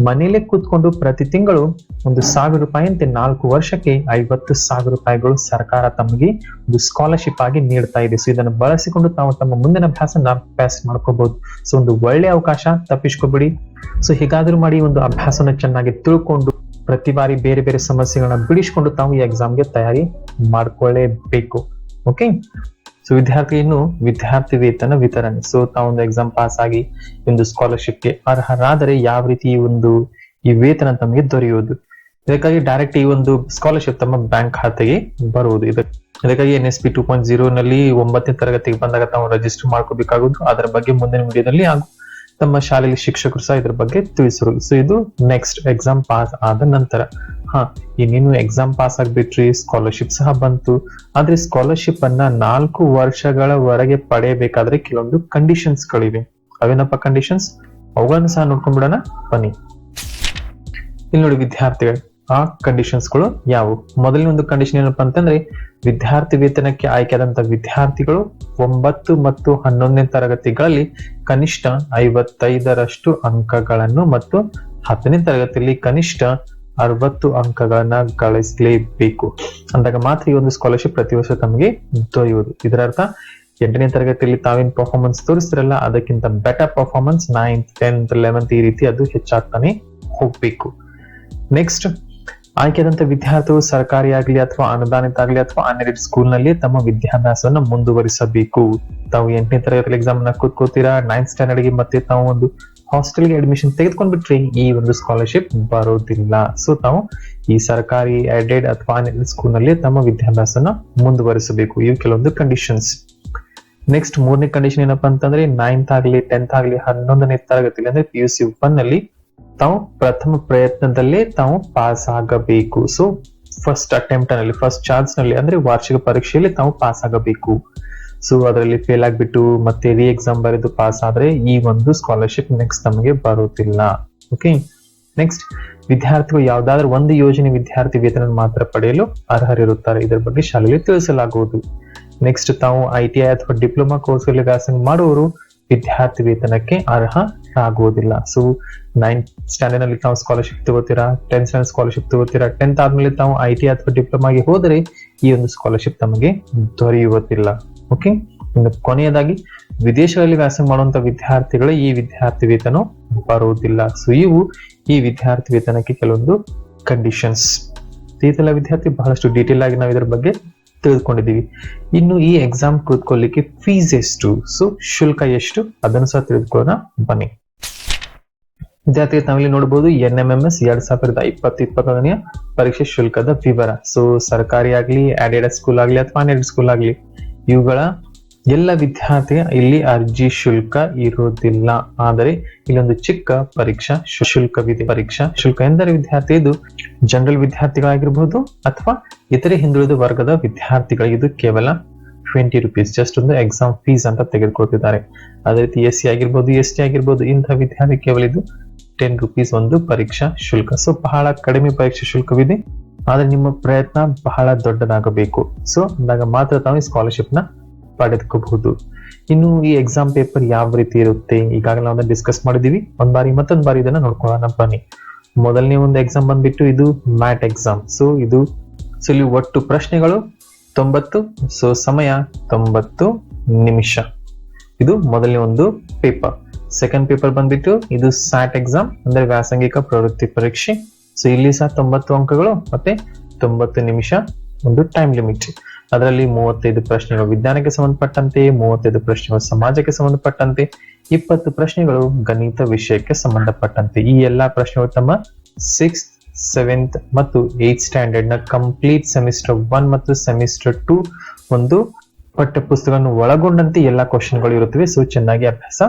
ಮನೇಲೆ ಕೂತ್ಕೊಂಡು ಪ್ರತಿ ತಿಂಗಳು ಒಂದು ಸಾವಿರ ರೂಪಾಯಿ ಅಂತೆ ನಾಲ್ಕು ವರ್ಷಕ್ಕೆ ಐವತ್ತು ಸಾವಿರ ರೂಪಾಯಿಗಳು ಸರ್ಕಾರ ತಮಗೆ ಒಂದು ಸ್ಕಾಲರ್ಶಿಪ್ ಆಗಿ ನೀಡ್ತಾ ಇದೆ. ಸೊ ಇದನ್ನು ಬಳಸಿಕೊಂಡು ತಾವು ತಮ್ಮ ಮುಂದಿನ ಅಭ್ಯಾಸನ ಅಭ್ಯಾಸ ಮಾಡ್ಕೋಬಹುದು. ಸೊ ಒಂದು ಒಳ್ಳೆ ಅವಕಾಶ ತಪ್ಪಿಸ್ಕೊಬಿಡಿ. ಸೊ ಹೀಗಾದ್ರೂ ಮಾಡಿ ಒಂದು ಅಭ್ಯಾಸನ ಚೆನ್ನಾಗಿ ತಿಳ್ಕೊಂಡು ಪ್ರತಿ ಬಾರಿ ಬೇರೆ ಬೇರೆ ಸಮಸ್ಯೆಗಳನ್ನ ಬಿಡಿಸ್ಕೊಂಡು ತಾವು ಈ ಎಕ್ಸಾಮ್ಗೆ ತಯಾರಿ ಮಾಡ್ಕೊಳ್ಳೇಬೇಕು. ಓಕೆ ಸೊ ವಿದ್ಯಾರ್ಥಿ ಇನ್ನು ವಿದ್ಯಾರ್ಥಿ ವೇತನ ವಿತರಣೆ. ಸೊ ತಾವೊಂದು ಎಕ್ಸಾಮ್ ಪಾಸ್ ಆಗಿ ಒಂದು ಸ್ಕಾಲರ್ಶಿಪ್ಗೆ ಅರ್ಹರಾದರೆ ಯಾವ ರೀತಿ ಈ ಒಂದು ಈ ವೇತನ ತಮಗೆ ದೊರೆಯುವುದು? ಇದಕ್ಕಾಗಿ ಡೈರೆಕ್ಟ್ ಈ ಒಂದು ಸ್ಕಾಲರ್ಶಿಪ್ ತಮ್ಮ ಬ್ಯಾಂಕ್ ಖಾತೆಗೆ ಬರುವುದು. ಇದಕ್ಕೆ ಇದಕ್ಕಾಗಿ N S P two point zero ನಲ್ಲಿ ಒಂಬತ್ತನೇ ತರಗತಿಗೆ ಬಂದಾಗ ತಾವು ರಿಜಿಸ್ಟರ್ ಮಾಡ್ಕೋಬೇಕಾಗುವುದು. ಅದರ ಬಗ್ಗೆ ಮುಂದಿನ ವಿಡಿಯೋದಲ್ಲಿ ಹಾಗೂ ತಮ್ಮ ಶಾಲೆಯಲ್ಲಿ ಶಿಕ್ಷಕರು ಸಹ ಇದರ ಬಗ್ಗೆ ತಿಳಿಸರು ಸೊ ಇದು ನೆಕ್ಸ್ಟ್ ಎಕ್ಸಾಮ್ ಪಾಸ್ ಆದ ನಂತರ. ಹಾ, ಇನ್ನೇನು ಎಕ್ಸಾಮ್ ಪಾಸ್ ಆಗ್ಬಿಟ್ರಿ ಸ್ಕಾಲರ್ಶಿಪ್ ಸಹ ಬಂತು. ಆದ್ರೆ ಸ್ಕಾಲರ್ಶಿಪ್ ಅನ್ನ ನಾಲ್ಕು ವರ್ಷಗಳವರೆಗೆ ಪಡೆಯಬೇಕಾದ್ರೆ ಕೆಲವೊಂದು ಕಂಡೀಷನ್ಸ್ ಗಳಿವೆ. ಅವೇನಪ್ಪ ಕಂಡೀಷನ್ಸ್ ಅವುಗಳನ್ನ ಸಹ ನೋಡ್ಕೊಂಡ್ಬಿಡೋಣ. ಬನ್ನಿ. ಇಲ್ಲಿ ನೋಡಿ ವಿದ್ಯಾರ್ಥಿಗಳು, ಆ ಕಂಡೀಷನ್ಸ್ಗಳು ಯಾವುವು? ಮೊದಲನೇ ಒಂದು ಕಂಡೀಷನ್ ಏನಪ್ಪಾ ಅಂತಂದ್ರೆ, ವಿದ್ಯಾರ್ಥಿ ವೇತನಕ್ಕೆ ಆಯ್ಕೆಯಾದಂತಹ ವಿದ್ಯಾರ್ಥಿಗಳು ಒಂಬತ್ತು ಮತ್ತು ಹನ್ನೊಂದನೇ ತರಗತಿಗಳಲ್ಲಿ ಕನಿಷ್ಠ ಐವತ್ತೈದರಷ್ಟು ಅಂಕಗಳನ್ನು ಮತ್ತು ಹತ್ತನೇ ತರಗತಿಯಲ್ಲಿ ಕನಿಷ್ಠ ಅರವತ್ತು ಅಂಕಗಳನ್ನ ಗಳಿಸಲೇಬೇಕು ಅಂದಾಗ ಮಾತ್ರ ಈ ಒಂದು ಸ್ಕಾಲರ್ಶಿಪ್ ಪ್ರತಿ ವರ್ಷ ತಮಗೆ ದೊರೆಯುವುದು. ಇದರ ಅರ್ಥ ಎಂಟನೇ ತರಗತಿಯಲ್ಲಿ ತಾವೇನು ಪರ್ಫಾರ್ಮೆನ್ಸ್ ತೋರಿಸ್ತಿರಲ್ಲ, ಅದಕ್ಕಿಂತ better performance ninth tenth eleventh ಈ ರೀತಿ ಅದು ಹೆಚ್ಚಾಗ್ತಾನೆ ಹೋಗ್ಬೇಕು. ನೆಕ್ಸ್ಟ್ ಆಯ್ಕೆಯಾದಂತ ವಿದ್ಯಾರ್ಥಿಗಳು ಸರ್ಕಾರಿ ಆಗಲಿ ಅಥವಾ ಅನುದಾನಿತ ಆಗಲಿ ಅಥವಾ ಸ್ಕೂಲ್ನಲ್ಲಿ ತಮ್ಮ ವಿದ್ಯಾಭ್ಯಾಸವನ್ನು ಮುಂದುವರಿಸಬೇಕು. ತಾವು ಎಂಟನೇ ತರಗತಿ ಎಕ್ಸಾಮ್ನ ಕೂತ್ಕೋತೀರಾ ನೈನ್ತ್ ಸ್ಟ್ಯಾಂಡರ್ಡ್ಗೆ ಮತ್ತೆ ತಾವು ಒಂದು ಹಾಸ್ಟೆಲ್ಗೆ ಅಡ್ಮಿಷನ್ ತೆಗೆದುಕೊಂಡ್ಬಿಟ್ರಿ ಈ ಒಂದು ಸ್ಕಾಲರ್ಶಿಪ್ ಬರೋದಿಲ್ಲ. ಸೊ ತಾವು ಈ ಸರ್ಕಾರಿ ಎಡೆಡ್ ಅಥವಾ ಸ್ಕೂಲ್ನಲ್ಲಿ ತಮ್ಮ ವಿದ್ಯಾಭ್ಯಾಸನ ಮುಂದುವರಿಸಬೇಕು. ಇವು ಕೆಲವೊಂದು ಕಂಡೀಷನ್ಸ್ ನೆಕ್ಸ್ಟ್ ಮೂರನೇ ಕಂಡೀಷನ್ ಏನಪ್ಪಾ ಅಂತಂದ್ರೆ ನೈನ್ತ್ ಆಗ್ಲಿ ಟೆಂತ್ ಆಗ್ಲಿ, ಹನ್ನೊಂದನೇ ತರಗತಿಲಿ ಅಂದ್ರೆ ಪಿ ಯು ಸಿ ಒನ್ನಲ್ಲಿ ತಾವು ಪ್ರಥಮ ಪ್ರಯತ್ನದಲ್ಲೇ ತಾವು ಪಾಸ್ ಆಗಬೇಕು. ಸೊ ಫಸ್ಟ್ ಅಟೆಂಪ್ಟ್ನಲ್ಲಿ ಫಸ್ಟ್ ಚಾನ್ಸ್ನಲ್ಲಿ ಅಂದ್ರೆ ವಾರ್ಷಿಕ ಪರೀಕ್ಷೆಯಲ್ಲಿ ತಾವು ಪಾಸ್ ಆಗಬೇಕು. ಸೊ ಅದರಲ್ಲಿ ಫೇಲ್ ಆಗಿಬಿಟ್ಟು ಮತ್ತೆ ರಿ ಎಕ್ಸಾಮ್ ಬರೆದು ಪಾಸ್ ಆದ್ರೆ ಈ ಒಂದು ಸ್ಕಾಲರ್ಶಿಪ್ ನೆಕ್ಸ್ಟ್ ನಮಗೆ ಬರುತ್ತಿಲ್ಲ. ಓಕೆ ನೆಕ್ಸ್ಟ್ ವಿದ್ಯಾರ್ಥಿಗಳು ಯಾವ್ದಾದ್ರು ಒಂದು ಯೋಜನೆ ವಿದ್ಯಾರ್ಥಿ ವೇತನ ಮಾತ್ರ ಪಡೆಯಲು ಅರ್ಹರಿರುತ್ತಾರೆ. ಇದರ ಬಗ್ಗೆ ಶಾಲೆಯಲ್ಲಿ ತಿಳಿಸಲಾಗುವುದು. ನೆಕ್ಸ್ಟ್ ತಾವು ಐ ಟಿ ಐ ಅಥವಾ ಡಿಪ್ಲೊಮಾ ಕೋರ್ಸ್ಗಳಲ್ಲಿ ವ್ಯಾಸಂಗ ಮಾಡುವವರು ವಿದ್ಯಾರ್ಥಿ ವೇತನಕ್ಕೆ ಅರ್ಹ ಆಗುವುದಿಲ್ಲ ಸೊ ನೈನ್ತ್ ಸ್ಟ್ಯಾಂಡರ್ಡ್ನಲ್ಲಿ ತಾವು ಸ್ಕಾಲರ್ಶಿಪ್ ತಗೋತೀರಾ? ಟೆಂತ್ ಸ್ಟ್ಯಾಂಡರ್ಡ್ ಸ್ಕಾಲರ್ಶಿಪ್ ತಗೋತೀರಾ? ಟೆಂತ್ ಆದ್ಮೇಲೆ ತಾವು ಐ ಟಿ ಅಥವಾ ಡಿಪ್ಲೊಮಾಗೆ ಹೋದರೆ ಈ ಒಂದು ಸ್ಕಾಲರ್ಶಿಪ್ ತಮಗೆ ದೊರೆಯುವುದಿಲ್ಲ. ಓಕೆ ಇನ್ನು ಕೊನೆಯದಾಗಿ, ವಿದೇಶಗಳಲ್ಲಿ ವ್ಯಾಸಂಗ ಮಾಡುವಂತ ವಿದ್ಯಾರ್ಥಿಗಳು ಈ ವಿದ್ಯಾರ್ಥಿ ವೇತನ ಬರುವುದಿಲ್ಲ. ಸೊ ಇವು ಈ ವಿದ್ಯಾರ್ಥಿ ವೇತನಕ್ಕೆ ಕೆಲವೊಂದು ಕಂಡೀಷನ್ಸ್ ಇದೆಲ್ಲ ವಿದ್ಯಾರ್ಥಿ ಬಹಳಷ್ಟು ಡೀಟೇಲ್ ಆಗಿ ನಾವು ಇದರ ಬಗ್ಗೆ ತಿಳಿದುಕೊಂಡಿದ್ದೀವಿ. ಇನ್ನು ಈ ಎಕ್ಸಾಮ್ ಕೂತ್ಕೊಳ್ಳಿಕ್ಕೆ ಫೀಸ್ ಎಷ್ಟು? ಸೊ ಶುಲ್ಕ ಎಷ್ಟು? ಅದನ್ನು ಸಹ ತಿಳಿದುಕೊಳ್ಳೋಣ. ಬನ್ನಿ. ವಿದ್ಯಾರ್ಥಿಗೆ ತಾವಿಲ್ಲಿ ನೋಡಬಹುದು ಎನ್ ಎಂ ಎಂ ಎಸ್ ಎರಡ್ ಸಾವಿರದ ಇಪ್ಪತ್ತು ಇಪ್ಪತ್ತೊಂದನೆಯ ಪರೀಕ್ಷೆ ಶುಲ್ಕದ ವಿವರ. ಸೊ ಸರ್ಕಾರಿ ಆಗ್ಲಿ ಆಡೆಡ್ ಸ್ಕೂಲ್ ಆಗಲಿ ಅಥವಾ ಅನ್ಎಡೆಡ್ ಸ್ಕೂಲ್ ಆಗ್ಲಿ. ಇವುಗಳ ಎಲ್ಲ ವಿದ್ಯಾರ್ಥಿಗೆ ಇಲ್ಲಿ ಅರ್ಜಿ ಶುಲ್ಕ ಇರೋದಿಲ್ಲ ಆದರೆ ಇಲ್ಲೊಂದು ಚಿಕ್ಕ ಪರೀಕ್ಷಾ ಶುಲ್ಕವಿದೆ. ಪರೀಕ್ಷಾ ಶುಲ್ಕ ಎಂದರೆ ವಿದ್ಯಾರ್ಥಿ ಇದು ಜನರಲ್ ವಿದ್ಯಾರ್ಥಿಗಳಾಗಿರ್ಬಹುದು ಅಥವಾ ಇತರೆ ಹಿಂದುಳಿದ ವರ್ಗದ ವಿದ್ಯಾರ್ಥಿಗಳಿಗೆ ಇದು ಕೇವಲ ಟ್ವೆಂಟಿ ರುಪೀಸ್ ಜಸ್ಟ್ ಒಂದು ಎಕ್ಸಾಮ್ ಫೀಸ್ ಅಂತ ತೆಗೆದುಕೊಳ್ತಿದ್ದಾರೆ. ಅದೇ ರೀತಿ ಎಸ್ ಸಿ ಆಗಿರ್ಬೋದು ಎಸ್ ಟಿ ಆಗಿರ್ಬೋದು ಇಂತಹ ವಿದ್ಯಾರ್ಥಿ ಕೇವಲ ಇದು ಟೆನ್ ರುಪೀಸ್ ಒಂದು ಪರೀಕ್ಷಾ ಶುಲ್ಕ. ಸೊ ಬಹಳ ಕಡಿಮೆ ಪರೀಕ್ಷಾ ಶುಲ್ಕವಿದೆ. ಆದ್ರೆ ನಿಮ್ಮ ಪ್ರಯತ್ನ ಬಹಳ ದೊಡ್ಡದಾಗಬೇಕು. ಸೊ ಅಂದಾಗ ಮಾತ್ರ ತಾವು ಸ್ಕಾಲರ್ಶಿಪ್ನ ಪಡೆದುಕೋಬಹುದು. ಇನ್ನು ಈ ಎಕ್ಸಾಮ್ ಪೇಪರ್ ಯಾವ ರೀತಿ ಇರುತ್ತೆ? ಈಗಾಗಲೇ ನಾವು ಡಿಸ್ಕಸ್ ಮಾಡಿದೀವಿ ಒಂದ್ ಬಾರಿ, ಮತ್ತೊಂದ್ ಬಾರಿ ಇದನ್ನ ನೋಡ್ಕೊಳ್ಳೋಣ, ಬನ್ನಿ. ಮೊದಲನೇ ಒಂದು ಎಕ್ಸಾಮ್ ಬಂದ್ಬಿಟ್ಟು ಇದು ಮ್ಯಾಟ್ ಎಕ್ಸಾಮ್ ಸೊ ಇದು ಸೊ ಒಟ್ಟು ಪ್ರಶ್ನೆಗಳು ತೊಂಬತ್ತು ಸೊ ಸಮಯ ತೊಂಬತ್ತು ನಿಮಿಷ. ಇದು ಮೊದಲನೇ ಒಂದು ಪೇಪರ್ ಸೆಕೆಂಡ್ ಪೇಪರ್ ಬಂದ್ಬಿಟ್ಟು ಇದು ಸ್ಯಾಟ್ ಎಕ್ಸಾಮ್ ಅಂದ್ರೆ ವ್ಯಾಸಂಗಿಕ ಪ್ರವೃತ್ತಿ ಪರೀಕ್ಷೆ. ಸೊ ಇಲ್ಲಿ ಸಹ ತೊಂಬತ್ತು ಅಂಕಗಳು ಮತ್ತೆ ತೊಂಬತ್ತು ನಿಮಿಷ ಒಂದು ಟೈಮ್ ಲಿಮಿಟ್ ಅದರಲ್ಲಿ ಮೂವತ್ತೈದು ಪ್ರಶ್ನೆಗಳು ವಿಜ್ಞಾನಕ್ಕೆ ಸಂಬಂಧಪಟ್ಟಂತೆ, ಮೂವತ್ತೈದು ಪ್ರಶ್ನೆಗಳು ಸಮಾಜಕ್ಕೆ ಸಂಬಂಧಪಟ್ಟಂತೆ, ಇಪ್ಪತ್ತು ಪ್ರಶ್ನೆಗಳು ಗಣಿತ ವಿಷಯಕ್ಕೆ ಸಂಬಂಧಪಟ್ಟಂತೆ. ಈ ಎಲ್ಲಾ ಪ್ರಶ್ನೆಗಳು ತಮ್ಮ ಸಿಕ್ಸ್ ಸೆವೆಂತ್ ಮತ್ತು ಏತ್ ಸ್ಟ್ಯಾಂಡರ್ಡ್ನ ಕಂಪ್ಲೀಟ್ ಸೆಮಿಸ್ಟರ್ ಒನ್ ಮತ್ತು ಸೆಮಿಸ್ಟರ್ ಟೂ ಒಂದು ಪಠ್ಯ ಪುಸ್ತಕವನ್ನು ಒಳಗೊಂಡಂತೆ ಎಲ್ಲಾ ಕ್ವಶನ್ಗಳು ಇರುತ್ತವೆ. ಸೊ ಚೆನ್ನಾಗಿ ಅಭ್ಯಾಸ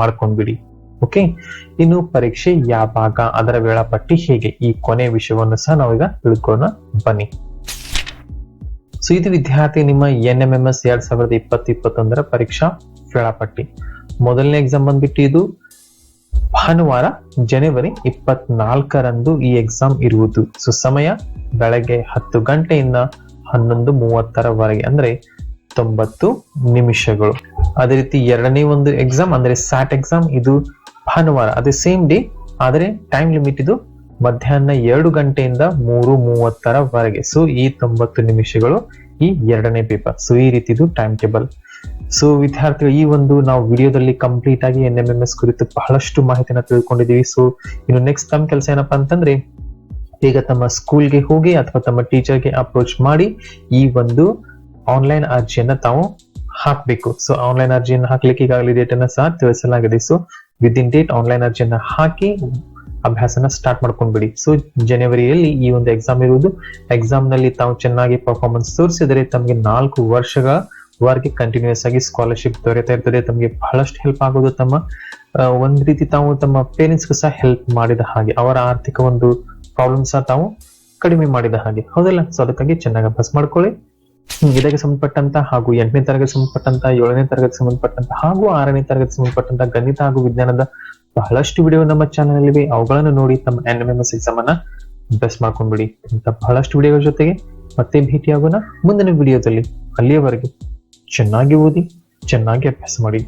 ಮಾಡ್ಕೊಂಡ್ಬಿಡಿ. ಓಕೆ ಇನ್ನು ಪರೀಕ್ಷೆ ಯಾವಾಗ ಅದರ ವೇಳಾಪಟ್ಟಿ ಹೇಗೆ? ಈ ಕೊನೆ ವಿಷಯವನ್ನು ಸಹ ನಾವೀಗ ತಿಳ್ಕೊಳ್ಳೋಣ. ಬನ್ನಿ. ಸೊ ಇದು ವಿದ್ಯಾರ್ಥಿ ನಿಮ್ಮ ಎನ್ ಎಂ ಎಂ ಎಸ್ ಎರಡ್ ಸಾವಿರದ ಇಪ್ಪತ್ತು ಇಪ್ಪತ್ತೊಂದರ ಪರೀಕ್ಷಾ ವೇಳಾಪಟ್ಟಿ. ಮೊದಲನೇ ಎಕ್ಸಾಮ್ ಬಂದ್ಬಿಟ್ಟು ಇದು ಭಾನುವಾರ ಜನವರಿ ಇಪ್ಪತ್ನಾಲ್ಕರಂದು ಈ ಎಕ್ಸಾಮ್ ಇರುವುದು. ಸೊ ಸಮಯ ಬೆಳಗ್ಗೆ ಹತ್ತು ಗಂಟೆಯಿಂದ ಹನ್ನೊಂದು ಮೂವತ್ತರವರೆಗೆ. ಅಂದ್ರೆ ತೊಂಬತ್ತು ನಿಮಿಷಗಳು. ಅದೇ ರೀತಿ ಎರಡನೇ ಒಂದು ಎಕ್ಸಾಮ್ ಅಂದ್ರೆ ಸ್ಯಾಟ್ ಎಕ್ಸಾಮ್ ಇದು ಭಾನುವಾರ, ಅದೇ ಸೇಮ್ ಡೇ ಆದರೆ ಟೈಮ್ ಲಿಮಿಟ್ ಇದು ಮಧ್ಯಾಹ್ನ ಎರಡು ಗಂಟೆಯಿಂದ ಮೂರು ಮೂವತ್ತರವರೆಗೆ. ಸೊ ಈ ತೊಂಬತ್ತು ನಿಮಿಷಗಳು ಈ ಎರಡನೇ ಪೇಪರ್ ಸೊ ಈ ರೀತಿದು ಟೈಮ್ ಟೇಬಲ್ ಸೊ ವಿದ್ಯಾರ್ಥಿಗಳು, ಈ ಒಂದು ನಾವು ವಿಡಿಯೋದಲ್ಲಿ ಕಂಪ್ಲೀಟ್ ಆಗಿ ಎನ್ ಎಂ ಎಂ ಎಸ್ ಕುರಿತು ಬಹಳಷ್ಟು ಮಾಹಿತಿಯನ್ನು ತಿಳ್ಕೊಂಡಿದ್ದೀವಿ. ಸೊ ಇನ್ನು ನೆಕ್ಸ್ಟ್ ತಮ್ಮ ಕೆಲಸ ಏನಪ್ಪಾ ಅಂತಂದ್ರೆ, ಈಗ ತಮ್ಮ ಸ್ಕೂಲ್ಗೆ ಹೋಗಿ ಅಥವಾ ತಮ್ಮ ಟೀಚರ್ಗೆ ಅಪ್ರೋಚ್ ಮಾಡಿ ಈ ಒಂದು ಆನ್ಲೈನ್ ಅರ್ಜಿಯನ್ನ ತಾವು ಹಾಕ್ಬೇಕು. ಸೊ ಆನ್ಲೈನ್ ಅರ್ಜಿಯನ್ನ ಹಾಕ್ಲಿಕ್ಕೆ ಈಗಾಗಲೇ ಡೇಟ್ ಅನ್ನ ಸಹ ತಿಳಿಸಲಾಗಿದೆ. ಸೊ ವಿತ್ ಡೇಟ್ ಆನ್ಲೈನ್ ಅರ್ಜಿಯನ್ನ ಹಾಕಿ ಅಭ್ಯಾಸನ ಸ್ಟಾರ್ಟ್ ಮಾಡ್ಕೊಂಡ್ಬಿಡಿ. ಸೊ ಜನವರಿಯಲ್ಲಿ ಈ ಒಂದು ಎಕ್ಸಾಮ್ ಇರುವುದು ಎಕ್ಸಾಮ್ನಲ್ಲಿ ತಾವು ಚೆನ್ನಾಗಿ ಪರ್ಫಾರ್ಮೆನ್ಸ್ ತೋರಿಸಿದರೆ ತಮಗೆ ನಾಲ್ಕು ವರ್ಷಗಳ ವರ್ಗೆ ಕಂಟಿನ್ಯೂಸ್ ಆಗಿ ಸ್ಕಾಲರ್ಶಿಪ್ ದೊರೆತಾ ಇರ್ತದೆ. ತಮಗೆ ಬಹಳಷ್ಟು ಹೆಲ್ಪ್ ಆಗೋದು ತಮ್ಮ ಒಂದ್ ರೀತಿ ತಾವು ತಮ್ಮ ಪೇರೆಂಟ್ಸ್ಗೂ ಸಹ ಹೆಲ್ಪ್ ಮಾಡಿದ ಹಾಗೆ, ಅವರ ಆರ್ಥಿಕ ಒಂದು ಪ್ರಾಬ್ಲಮ್ ಸಹ ತಾವು ಕಡಿಮೆ ಮಾಡಿದ ಹಾಗೆ. ಹೌದಲ್ಲ? ಸೊ ಅದಕ್ಕಾಗಿ ಚೆನ್ನಾಗಿ ಅಭ್ಯಾಸ ಮಾಡ್ಕೊಳ್ಳಿ. ಇದಕ್ಕೆ ಸಂಬಂಧಪಟ್ಟಂತ ಹಾಗೂ ಎಂಟನೇ ತರಗತಿ ಸಂಬಂಧಪಟ್ಟಂತ, ಏಳನೇ ತರಗತಿ ಸಂಬಂಧಪಟ್ಟಂತ ಹಾಗೂ ಆರನೇ ತರಗತಿ ಸಂಬಂಧಪಟ್ಟಂತ ಗಣಿತ ಹಾಗೂ ವಿಜ್ಞಾನದ ಬಹಳಷ್ಟು ವಿಡಿಯೋ ನಮ್ಮ ಚಾನಲ್ ಇವೆ. ಅವುಗಳನ್ನು ನೋಡಿ ತಮ್ಮ ಎನ್ ಎಂ ಎಸ್ ಎಕ್ಸಾಮ್ ಅನ್ನ ಬೆಸ್ಟ್ ಮಾಡ್ಕೊಂಡ್ಬಿಡಿ ಇಂಥ ಬಹಳಷ್ಟು ವಿಡಿಯೋಗಳ ಜೊತೆಗೆ ಮತ್ತೆ ಭೇಟಿಯಾಗೋಣ ಮುಂದಿನ ವಿಡಿಯೋದಲ್ಲಿ ಅಲ್ಲಿಯವರೆಗೆ ಚೆನ್ನಾಗಿ ಓದಿ, ಚೆನ್ನಾಗಿ ಅಭ್ಯಾಸ ಮಾಡಿ.